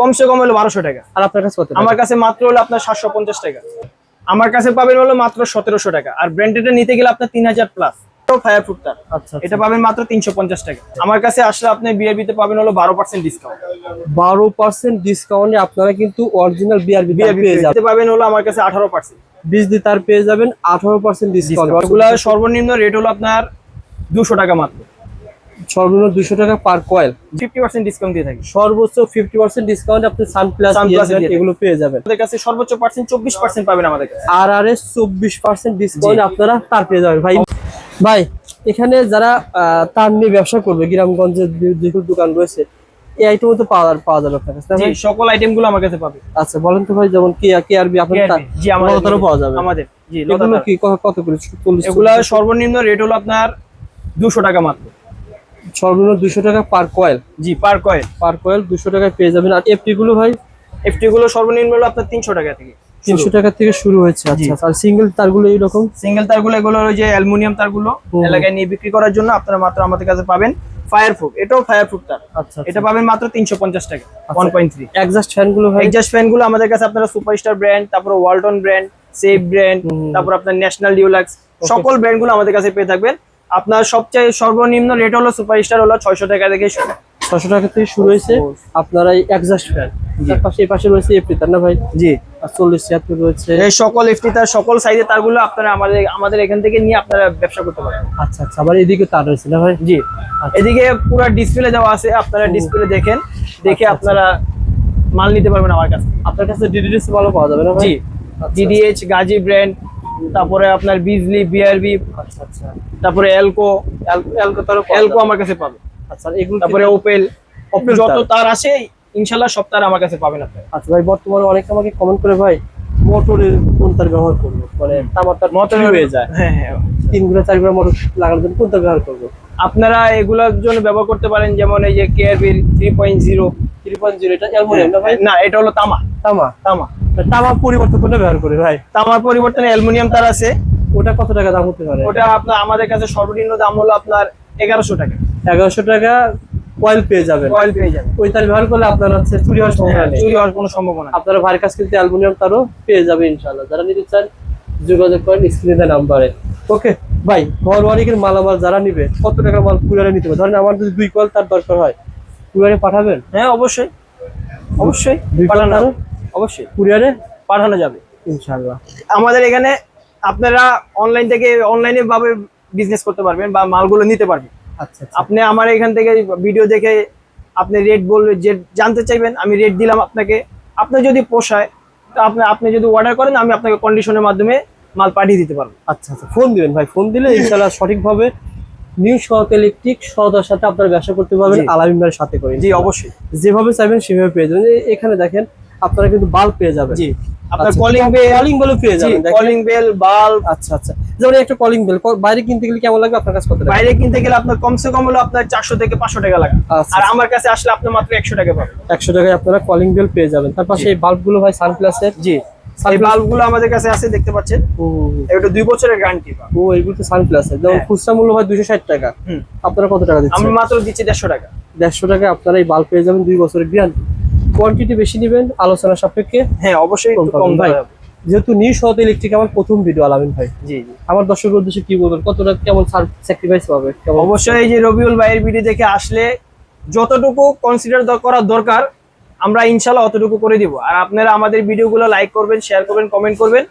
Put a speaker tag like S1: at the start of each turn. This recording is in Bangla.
S1: কমসে কম হলো বারোশো টাকা।
S2: আর আপনার কাছে কত
S1: আমার কাছে মাত্র হলো আপনার সাতশো পঞ্চাশ টাকা। আমার কাছে পাবেন হলো মাত্র সতেরোশো টাকা। আর ব্র্যান্ডেডটা নিতে গেলে আপনার তিন হাজার প্লাস ফায়ার প্রুফ
S2: আচ্ছা
S1: এটা পাবেন মাত্র তিনশো পঞ্চাশ টাকা। আমার কাছে আসলে আপনি বিআরবিতে পাবেন হলো বারো পার্সেন্ট ডিসকাউন্ট
S2: বারো পার্সেন্ট ডিসকাউন্টে আপনারা কিন্তু অরিজিনাল বিআরবি
S1: বিআরবি
S2: পেয়ে যাবেন।
S1: পাবেন হলো আমার কাছে আঠারো পার্সেন্ট
S2: তার পেয়ে যাবেন আঠারো পার্সেন্ট ডিসকাউন্ট
S1: এগুলা সর্বনিম্ন রেট হলো আপনার দুশো টাকা মাত্র।
S2: সর্বনিম্ন দুশো টাকা per coil
S1: fifty percent discount দিয়ে থাকি।
S2: সর্বোচ্চ ফিফটি পার্সেন্ট ডিসকাউন্ট আপনি সানপ্লাস এগুলো পেয়ে যাবেন।
S1: আমাদের কাছে সর্বোচ্চ পার্সেন্ট চব্বিশ পার্সেন্ট পাবেন আমাদের কাছে।
S2: আর আর এস চব্বিশ পার্সেন্ট ডিসকাউন্ট আপনারা তার পেয়ে যাবেন। ভাই ভাই এখানে যারা তার নিয়ে ব্যবসা করবে গ্রামগঞ্জে যে- যেগুলো দোকান রয়েছে এই আইটেমও তো পাওয়া পাওয়া যাবে আপনার কাছে?
S1: সকল আইটেমগুলো আমার কাছে পাবে।
S2: আচ্ছা বলেন তো ভাই যেমন কে কে আরবি আপনার
S1: KRB, জি আমাদের
S2: পাওয়া যাবে।
S1: আমাদের জি
S2: এগুলো কি কত করে
S1: এগুলা সর্বনিম্ন রেট হলো আপনার দুশো টাকা মাত্র।
S2: সর্বনিম্ন দুশো টাকা পার কয়েল
S1: জি পার কয়েল
S2: পার কয়েল দুশো টাকায় পেয়ে যাবেন। আর এফটি গুলো ভাই?
S1: এফটি গুলো সর্বনিম্ন হলো আপনার তিনশো টাকা থেকে
S2: তিনশো টাকা থেকে শুরু হয়েছে আচ্ছা আর সিঙ্গেল তারগুলো এইরকম?
S1: সিঙ্গেল তারগুলো এগুলো হলো যে অ্যালুমিনিয়াম তারগুলো। এলাকায় নিয়ে বিক্রি করার জন্য আপনারা মাত্র আমাদের কাছে পাবেন ফায়ার প্রুফ এটাও ফায়ার প্রুফ তার।
S2: আচ্ছা
S1: এটা পাবেন মাত্র তিনশো পঞ্চাশ টাকা ওয়ান পয়েন্ট থ্রি
S2: একজাস্ট ফ্যানগুলো ভাই?
S1: এক্সাস্ট ফ্যানগুলো আমাদের কাছে আপনারা সুপারস্টার ব্র্যান্ড তারপর ওয়ালটন ব্র্যান্ড সেফ ব্র্যান্ড তারপর আপনার ন্যাশনাল ডিউলাক্স সকল ব্র্যান্ডগুলো আমাদের কাছে পেয়ে থাকবেন। আপনার সবচেয়ে সর্বনিম্ন রেট হলো সুপারস্টার হলো ছয়শো টাকা থেকে শুরু।
S2: ছশো টাকা থেকে শুরু হয়েছে। আপনারা এই একজাস্ট ফ্যান তার পাশে এই পাশে রয়েছে না ভাই?
S1: জি।
S2: আর চল্লিশ ছিয়াত্তর রয়েছে।
S1: এই সকল সকল সাইজের তারগুলো আপনারা আমাদের আমাদের এখান থেকে নিয়ে আপনারা ব্যবসা করতে পারেন
S2: আচ্ছা আচ্ছা। আবার এদিকে তার রয়েছে না ভাই?
S1: জি।
S2: আচ্ছা।
S1: এদিকে পুরো ডিসপ্লে দেওয়া আছে আপনারা ডিসপ্লে দেখেন। দেখে
S2: আচ্ছা,
S1: আপনারা মাল নিতে পারবেন আমার কাছে
S2: আপনার কাছে ভালো পাওয়া যাবে না ভাই?
S1: জি।
S2: আচ্ছা,
S1: ডিডিএইচ গাজী ব্র্যান্ড তারপরে আপনার বিজলি বিআরবি
S2: আচ্ছা আচ্ছা
S1: তারপরে এলকো
S2: এলকো তারও
S1: এলকো আমার কাছে পাবে।
S2: আচ্ছা এগুলো
S1: তারপরে ওপেল
S2: ওপেল
S1: যত
S2: তার।
S1: তার আছে ইনশাল্লাহ সব তার আমার কাছে পাবেন আপনারা।
S2: আচ্ছা ভাই বর্তমানে অনেকে আমাকে কমেন্ট করে ভাই মোটরের কোন তার ব্যবহার করব? মানে তামার তার
S1: মত
S2: হয়ে যায়।
S1: হ্যাঁ হ্যাঁ
S2: তিনগুলো চারগুলো মোটর লাগানোর জন্য কোন তার ব্যবহার করব?
S1: আপনারা এগুলোর জন্য ব্যবহার করতে পারেন যেমন এই যে কেয়ারবিল three point zero
S2: three point zero এটা অ্যালমোনিয়াম না ভাই?
S1: না এটা হলো তামা।
S2: তামা?
S1: তামা।
S2: তামা পরিবর্তন করে ব্যবহার করে ভাই।
S1: তামার পরিবর্তনে অ্যালুমিনিয়াম তার আছে
S2: ওটা কত টাকা দাম হতে পারে?
S1: ওটা আপনার আমাদের কাছে সর্বনিম্ন দাম হলো আপনার এগারোশো টাকা।
S2: এগারোশো টাকা কয়েল পেয়ে যাবেন।
S1: অয়েল পেয়ে যাবেন।
S2: ওই তার ব্যবহার করলে আপনার হচ্ছে চুরি হওয়ার সম্ভাবনা নেই।
S1: চুরি হওয়ার কোনো সম্ভাবনা।
S2: আপনারা কিন্তু অ্যালুমিনিয়াম তারও পেয়ে যাবে ইনশাআল্লাহ। যারা নিতে চান যোগাযোগ করেন স্ক্রিনে নাম্বারে। ওকে ভাই ঘর ওয়ারিকের মালামাল যারা নিবে কত টাকার মাল কুরিয়ারে নিতে পারে ধরেন আমার যদি দুই কল তার দরকার হয় কুরিয়ারে পাঠাবেন?
S1: হ্যাঁ অবশ্যই। অবশ্যই পাঠানো। অবশ্যই
S2: কুরিয়ারে
S1: পাঠানো যাবে।
S2: ইনশাআল্লাহ।
S1: আমাদের এখানে আপনারা অনলাইন থেকে অনলাইনে ভাবে বিজনেস করতে পারবেন বা মালগুলো নিতে পারবেন।
S2: আচ্ছা আচ্ছা।
S1: আপনি আমার এখান থেকে ভিডিও দেখে আপনি রেট বলবে যে জানতে চাইবেন আমি রেট দিলাম আপনাকে। আপনার যদি পোষায় তো আপনি আপনি যদি অর্ডার করেন আমি আপনাকে কন্ডিশনের মাধ্যমে মাল পাঠিয়ে দিতে পারব।
S2: আচ্ছা আচ্ছা ফোন দিবেন ভাই ফোন দিলে ইনশাআল্লাহ সঠিকভাবে নিউ সহক ইলেকট্রিক সহদার সাথে আপনারা ব্যবসা করতে পারবেন। আলামিন ভাইয়ের সাথে করে
S1: জি অবশ্যই।
S2: যেভাবে চাইবেন সেভাবে পেয়ে যাবেন। এখানে দেখেন আপনারা কিন্তু বাল্ব পেয়ে যাবেন।
S1: জি আপনার
S2: আচ্ছা,
S1: কলিং বেল
S2: কলিং বেলও পেয়ে যাবেন
S1: কলিং বেল বাল্ব
S2: আচ্ছা আচ্ছা। যেমন একটা কলিং বেল বাইরে কিনতে গেলে কেমন লাগবে? আপনার কাছে কত টাকা?
S1: বাইরে কিনতে গেলে আপনার কমসে কম হলো আপনার চারশো থেকে পাঁচশো টাকা লাগে
S2: আচ্ছা
S1: আর আমার কাছে আসলে আপনি মাত্র একশো টাকা পাবেন।
S2: একশো টাকায় আপনারা কলিং বেল পেয়ে যাবেন। তার পাশে এই বাল্বগুলো ভাই সানপ্লাসের
S1: জি এই বাল্বগুলো আমাদের কাছে আছে দেখতে পাচ্ছেন? এটা দুই বছরের গ্যারান্টি
S2: ও এইগুলো তো যেমন
S1: হ্যাঁ।
S2: খুচরা মূল্য হয় দুশো ষাট টাকা।
S1: হুম।
S2: আপনারা কত টাকা দিচ্ছেন?
S1: আমি মাত্র দিচ্ছি দেড়শো টাকা।
S2: দেড়শো টাকায় আপনারা এই বাল্ব পেয়ে যাবেন দুই বছরের গ্যারান্টি কোয়ান্টিটি বেশি নেবেন আলোচনা সাপেক্ষে
S1: হ্যাঁ অবশ্যই
S2: কম ভাই। যেহেতু নিউ সহত ইলেকট্রিক আমার প্রথম ভিডিও আলামিন ভাই।
S1: জি জি।
S2: আমার দর্শকের উদ্দেশ্যে কি বলবেন? কতটা কেমন স্যাক্রিফাইস পাবে?
S1: অবশ্যই এই যে রবিউল ভাইয়ের ভিডিও দেখে আসলে যতটুকু কনসিডার করা দরকার আমরা ইনশাল্লাহ অতটুকু করে দিব। আর আপনারা আমাদের ভিডিওগুলো লাইক করবেন শেয়ার করবেন কমেন্ট করবেন।